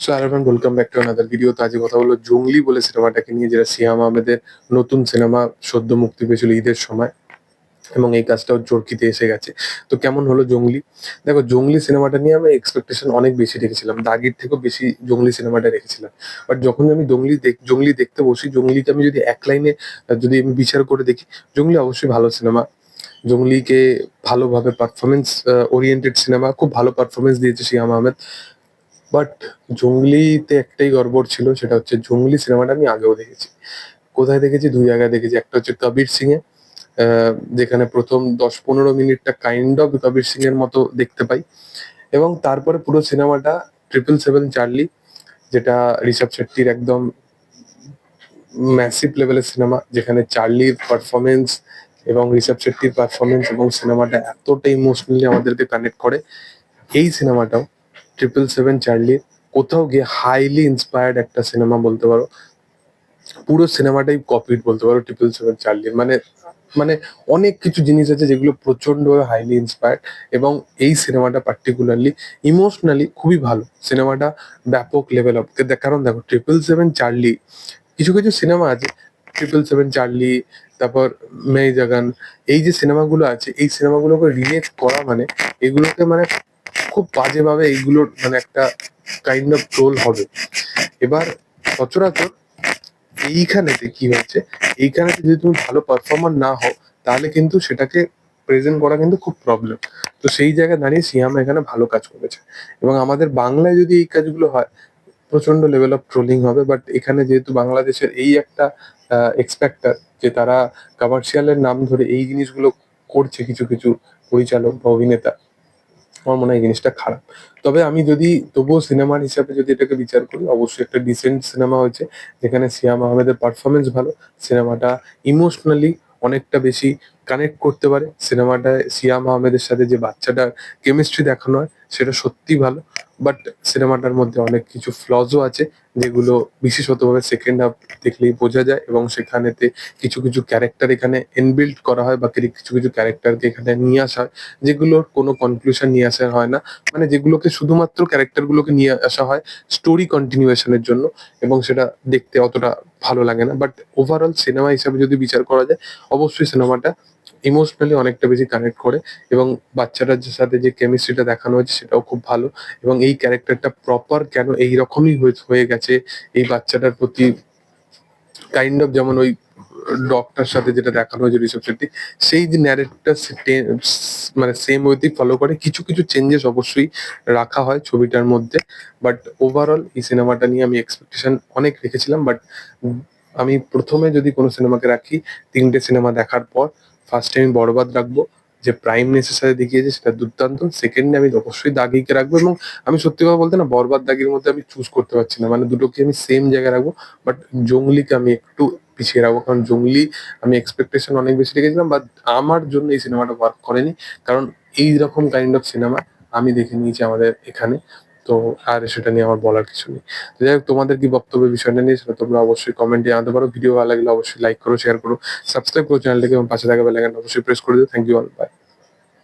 So urban welcome back to another video তো আজকে কথা হলো জঙ্গলি বলে সিনেমাটাকে নিয়ে, যেটা সিয়াম আহমেদের নতুন সিনেমা, সদ্য মুক্তি পেয়েছিল ঈদের সময়। এবং এই কাজটাও চরকিতে এসে গেছে। তো কেমন হলো জঙ্গলি? দেখো, জঙ্গলি সিনেমাটা নিয়ে আমি এক্সপেকটেশন অনেক বেশি রেখেছিলাম। দাগির থেকেও বেশি জঙ্গলি সিনেমাটা রেখেছিলাম। বাট যখন আমি জঙ্গলি জঙ্গলি দেখতে বসি, জঙ্গলিকে আমি যদি এক লাইনে, যদি আমি বিচার করে দেখি, জঙ্গলি অবশ্যই ভালো সিনেমা। জঙ্গলিকে ভালোভাবে পারফরমেন্স ওরিয়েন্টেড সিনেমা, খুব ভালো পারফরমেন্স দিয়েছে শিয়াম আহমেদ। বাট জঙ্গলিতে একটাই গড়বড় ছিল, সেটা হচ্ছে জঙ্গলি সিনেমাটা আমি আগেও দেখেছি। কোথায় দেখেছি? দুই জায়গায় দেখেছি। একটা হচ্ছে কবির সিং এ যেখানে প্রথম দশ পনেরো মিনিটটা কাইন্ড অফ কবির সিং এর মতো দেখতে পাই। এবং তারপরে পুরো সিনেমাটা ট্রিপল সেভেন চার্লি যেটা ঋষভ শেট্টির একদম ম্যাসিভ লেভেলের সিনেমা, যেখানে চার্লির পারফরমেন্স এবং ঋষভ শেট্টির পারফরমেন্স এবং সিনেমাটা এতটা ইমোশনালি আমাদেরকে কানেক্ট করে, এই সিনেমাটাও ট্রিপল সেভেন চার্লি কোথাও গিয়ে হাইলি ইন্সপায়ার্ড একটা সিনেমা বলতে পারো। পুরো সিনেমাটাই কপিড বলতে পারো ট্রিপল সেভেন চার্লির মানে মানে অনেক কিছু জিনিস আছে যেগুলো প্রচন্ডভাবে হাইলি ইন্সপায়ার্ড এবং এই সিনেমাটা পার্টিকুলারলি ইমোশনালি খুবই ভালো। সিনেমাটা ব্যাপক লেভেল অফ কারণ দেখো ট্রিপল সেভেন চার্লি কিছু কিছু সিনেমা আছে ট্রিপল সেভেন চার্লি তারপর মেই জাগান, এই যে সিনেমাগুলো আছে, এই সিনেমাগুলোকে রিমেক করা মানে এগুলোকে মানে খুব বাজেভাবে এইগুলোর মানে একটা কাইন্ড অফ ট্রোল হবে। এবার সচরাচর এইখানেতে কি হচ্ছে এইখানেতে যদি তুমি ভালো পারফর্মার না হও, তাহলে কিন্তু সেটাকে প্রেজেন্ট করা কিন্তু খুব প্রবলেম তো সেই জায়গায় দাঁড়িয়ে সিয়াম এখানে ভালো কাজ করেছে। এবং আমাদের বাংলায় যদি এই কাজগুলো হয় প্রচণ্ড লেভেল অফ ট্রোলিং হবে। বাট এখানে যেহেতু বাংলাদেশের এই একটা এক্সপেক্টার যে তারা কমার্শিয়ালের নাম ধরে এই জিনিসগুলো করছে কিছু কিছু পরিচালক বা অভিনেতা আমার মনে হয় জিনিসটা খারাপ। তবে আমি যদি, তবুও সিনেমার হিসাবে যদি এটাকে বিচার করি, অবশ্যই একটা ডিসেন্ট সিনেমা হয়েছে, যেখানে সিয়াম আহমেদের পারফরমেন্স ভালো, সিনেমাটা ইমোশনালি অনেকটা বেশি কানেক্ট করতে পারে। সিনেমাটায় সিয়াম আহমেদের সাথে যে বাচ্চাটার কেমিস্ট্রি দেখানো হয়, সেটা সত্যি ভালো। বাট সিনেমাটার মধ্যে অনেক কিছু ফ্লজও আছে, যেগুলো বিশেষতভাবে সেকেন্ড হাফ দেখলেই বোঝা যায় এবং সেখানেতে কিছু কিছু ক্যারেক্টার এখানে এনবিল্ড করা হয় বা কিছু কিছু ক্যারেক্টারকে এখানে নিয়ে আসা হয়, যেগুলোর কোনো কনক্লুশন নিয়ে আসা হয় না। মানে যেগুলোকে শুধুমাত্র ক্যারেক্টারগুলোকে নিয়ে আসা হয় স্টোরি কন্টিনিউয়েশনের জন্য এবং সেটা দেখতে অতটা ভালো লাগে না। বাট ওভারঅল সিনেমা হিসাবে যদি বিচার করা যায়, অবশ্যই সিনেমাটা ইমোশনালি অনেকটা বেশি কানেক্ট করে এবং বাচ্চাটার সাথে যে কেমিস্ট্রিটা দেখানো হয়েছে সেটাও খুব ভালো এবং এই ক্যারেক্টারটা প্রপার কেন এই রকমই হয়ে- গেছে? এই বাচ্চাটার প্রতি কাইন্ড অফ যেমন ওই ডক্টর সাথে যেটা দেখানো হয়েছে শেট্টি সেই যে ন্যারেটটা মানে সেম ওয়েতেই ফলো করে। কিছু কিছু চেঞ্জেস অবশ্যই রাখা হয় ছবিটার মধ্যে বাট ওভারঅল এই সিনেমাটা নিয়ে আমি এক্সপেকটেশন অনেক রেখেছিলাম বাট আমি প্রথমে যদি কোনো সিনেমাকে রাখি, তিনটে সিনেমা দেখার পর ফার্স্টে আমি বরবাদ রাখব, যে প্রাইম নেসেসারি দেখিয়েছে সেটা দুর্দান্ত। সেকেন্ডে আমি অবশ্যই দাগিকে রাখব এবং আমি সত্যি কথা বলতে না, বরবাদ দাগির মধ্যে আমি চুজ করতে পারছি না। মানে দুটোকে আমি সেম জায়গায় রাখব বাট জঙ্গলিকে আমি একটু পিছিয়ে রাখব। কারণ জঙ্গলি আমি এক্সপেকটেশন অনেক বেশি রেখেছিলাম বাট আমার জন্য এই সিনেমাটা ওয়ার্ক করেনি। কারণ এই রকম কাইন্ড অফ সিনেমা আমি দেখে নিয়েছি আমাদের এখানে। তো আর সেটা নিয়ে আমার বলার কিছু নেই। তো যাই হোক, তোমাদের কি বক্তব্য বিষয়টা নিয়ে সেটা তোমরা অবশ্যই কমেন্টে আনতে পারো। ভিডিও ভালো লাগলে অবশ্যই লাইক করো শেয়ার করো সাবস্ক্রাইব করো চ্যানেলটাকে এবং পাশে থাকা বেলাইকন অবশ্যই প্রেস করে দিও। Thank you all by